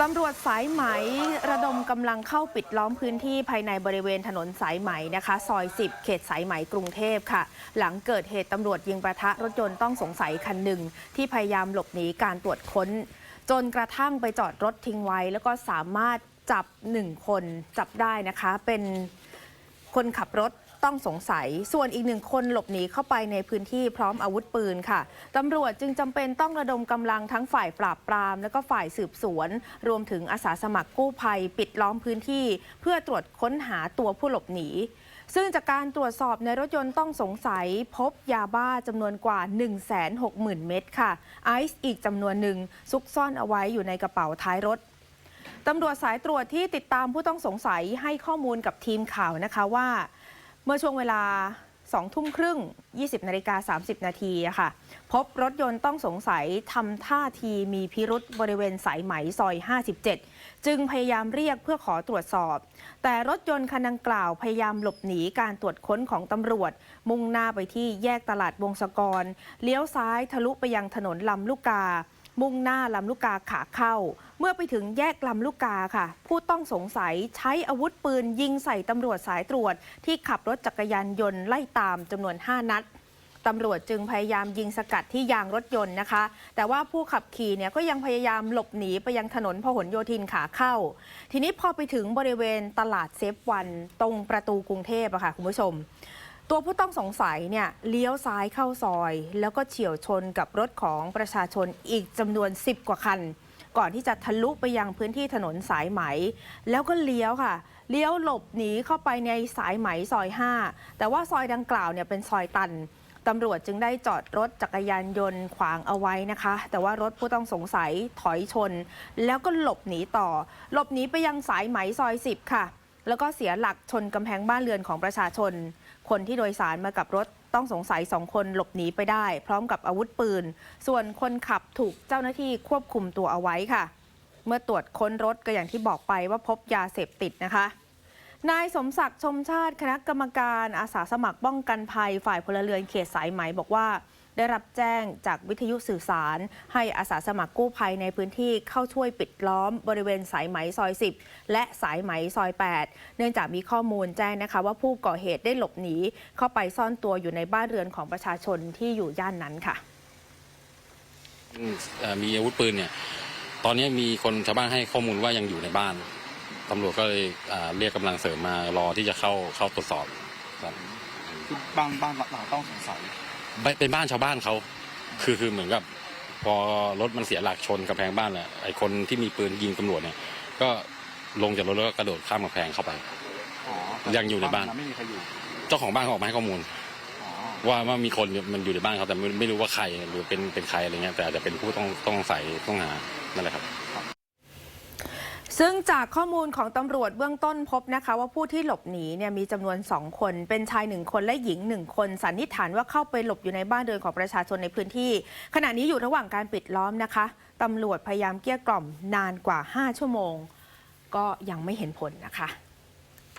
ตำรวจสายไหมระดมกำลังเข้าปิดล้อมพื้นที่ภายในบริเวณถนนสายไหมนะคะ ซอย 10 เขตสายไหมกรุงเทพค่ะ หลังเกิดเหตุตำรวจยิงประทะรถยนต์ต้องสงสัยคันหนึ่ง ที่พยายามหลบหนีการตรวจค้น จนกระทั่งไปจอดรถทิ้งไว้ แล้วก็สามารถจับหนึ่งคนจับได้นะคะ เป็นคนขับรถ ต้องสงสัย ส่วนอีกหนึ่งคนหลบหนีเข้าไปในพื้นที่พร้อมอาวุธปืนค่ะตำรวจจึงจำเป็นต้องระดมกำลังทั้งฝ่ายปราบปราม และก็ฝ่ายสืบสวน รวมถึงอาสาสมัครกู้ภัย ปิดล้อมพื้นที่ เพื่อตรวจค้นหาตัวผู้หลบหนีซึ่งจากการตรวจสอบในรถยนต์ต้องสงสัย พบยาบ้าจำนวนกว่า 160,000 เม็ดค่ะ ไอซ์อีกจำนวนหนึ่งซุกซ่อนเอาไว้อยู่ในกระเป๋าท้ายรถตำรวจสายตรวจที่ติดตามผู้ต้องสงสัยให้ข้อมูลกับทีมข่าวนะคะว่า เมื่อช่วงเวลา2ทุ่มครึ่ง 20 นาฬิกา 30 นาทีค่ะ พบรถยนต์ต้องสงสัยทำท่าทีมีพิรุษบริเวณสายไหมซอย 57 จึงพยายามเรียกเพื่อขอตรวจสอบ แต่รถยนต์คันดังกล่าวพยายามหลบหนีการตรวจค้นของตำรวจ มุ่งหน้าไปที่แยกตลาดวงศกร เลี้ยวซ้ายทะลุไปยังถนนลำลูกกา มุ่งหน้าลำลูกกาขาเข้า เมื่อไปถึงแยกลำลูกกาค่ะ ผู้ต้องสงสัยใช้อาวุธปืนยิงใส่ตำรวจสายตรวจ ที่ขับรถจักรยานยนต์ไล่ตามจำนวน 5 นัดตำรวจจึงพยายามยิงสกัดที่ยางรถยนต์นะคะ แต่ว่าผู้ขับขี่เนี่ยก็ยังพยายามหลบหนีไปยังถนนพหลโยธินขาเข้า ทีนี้พอไปถึงบริเวณตลาดเซฟวันตรงประตูกรุงเทพอะค่ะคุณผู้ชม ตัวผู้ต้องสงสัยเนี่ยเลี้ยวซ้ายเข้าซอย แล้วก็เฉียวชนกับรถของประชาชนอีกจำนวน 10 กว่าคัน ก่อนที่จะทะลุไปยังพื้นที่ถนนสายไหม แล้วก็เลี้ยวค่ะ เลี้ยวหลบหนีเข้าไปในสายไหมซอย 5 แต่ว่าซอยดังกล่าวเนี่ยเป็นซอยตันตำรวจจึงได้จอดรถจักรยานยนต์ขวางเอาไว้นะคะ แต่ว่ารถผู้ต้องสงสัยถอยชน แล้วก็หลบหนีต่อ หลบหนีไปยังสายไหมซอย 10 ค่ะ แล้วก็เสียหลักชนกำแพงบ้านเรือนของประชาชน คนที่โดยสารมากับรถต้องสงสัยสองคนหลบหนีไปได้ พร้อมกับอาวุธปืน ส่วนคนขับถูกเจ้าหน้าที่ควบคุมตัวเอาไว้ค่ะ เมื่อตรวจค้นรถก็อย่างที่บอกไปว่าพบยาเสพติดนะคะนายสมศักดิ์ชมชาติคณะกรรมการอาสาสมัครป้องกันภัยฝ่ายพลเรือนเขตสายไหมบอกว่า ได้รับแจ้งจากวิทยุสื่อสาร ให้อาสาสมัครกู้ภัยในพื้นที่เข้าช่วยปิดล้อมบริเวณสายไหมซอย 10 และสายไหมซอย 8 เนื่องจากมีข้อมูลแจ้งนะคะ ว่าผู้ก่อเหตุได้หลบหนีเข้าไปซ่อนตัวอยู่ในบ้านเรือนของประชาชนที่อยู่ย่านนั้นค่ะอืมเอ่อมีอาวุธปืนเนี่ย ตอนนี้มีคนชาวบ้านให้ข้อมูลว่ายังอยู่ในบ้านตำรวจก็เลยอ่าเรียกกำลังเสริมมารอที่จะเข้าเข้าตรวจสอบครับคือบ้านบ้านหลังต้องสงสัยไป เป็นบ้านชาวบ้านเขาคือคือเหมือนกับ พอรถมันเสียหลักชนกำแพงบ้านแหละไอ้คนที่มีปืนยิงตำรวจเนี่ย ก็ลงจากรถแล้วก็กระโดดข้ามกำแพงเข้าไปอ๋อยังอยู่ในบ้าน ไม่มีใครอยู่ เจ้าของบ้านเขาออกมาให้ข้อมูลอ๋อว่าว่ามีคนมันอยู่ในบ้านเขาแต่ไม่ไม่รู้ว่าใครหรือเป็นเป็นใครอะไรเงี้ยแต่อาจจะเป็นผู้ต้องต้องใส่ต้องหานั่นแหละครับ ซึ่งจากข้อมูลของตำรวจเบื้องต้นพบนะคะ ว่าผู้ที่หลบหนีเนี่ยมีจำนวน 2 คน เป็นชาย 1 คนและหญิง 1 คน สันนิษฐานว่าเข้าไปหลบอยู่ในบ้านเรือนของประชาชนในพื้นที่ ขณะนี้อยู่ระหว่างการปิดล้อมนะคะตำรวจพยายามเกลี้ยกล่อมนานกว่า 5 ชั่วโมง ก็ยังไม่เห็นผลนะคะ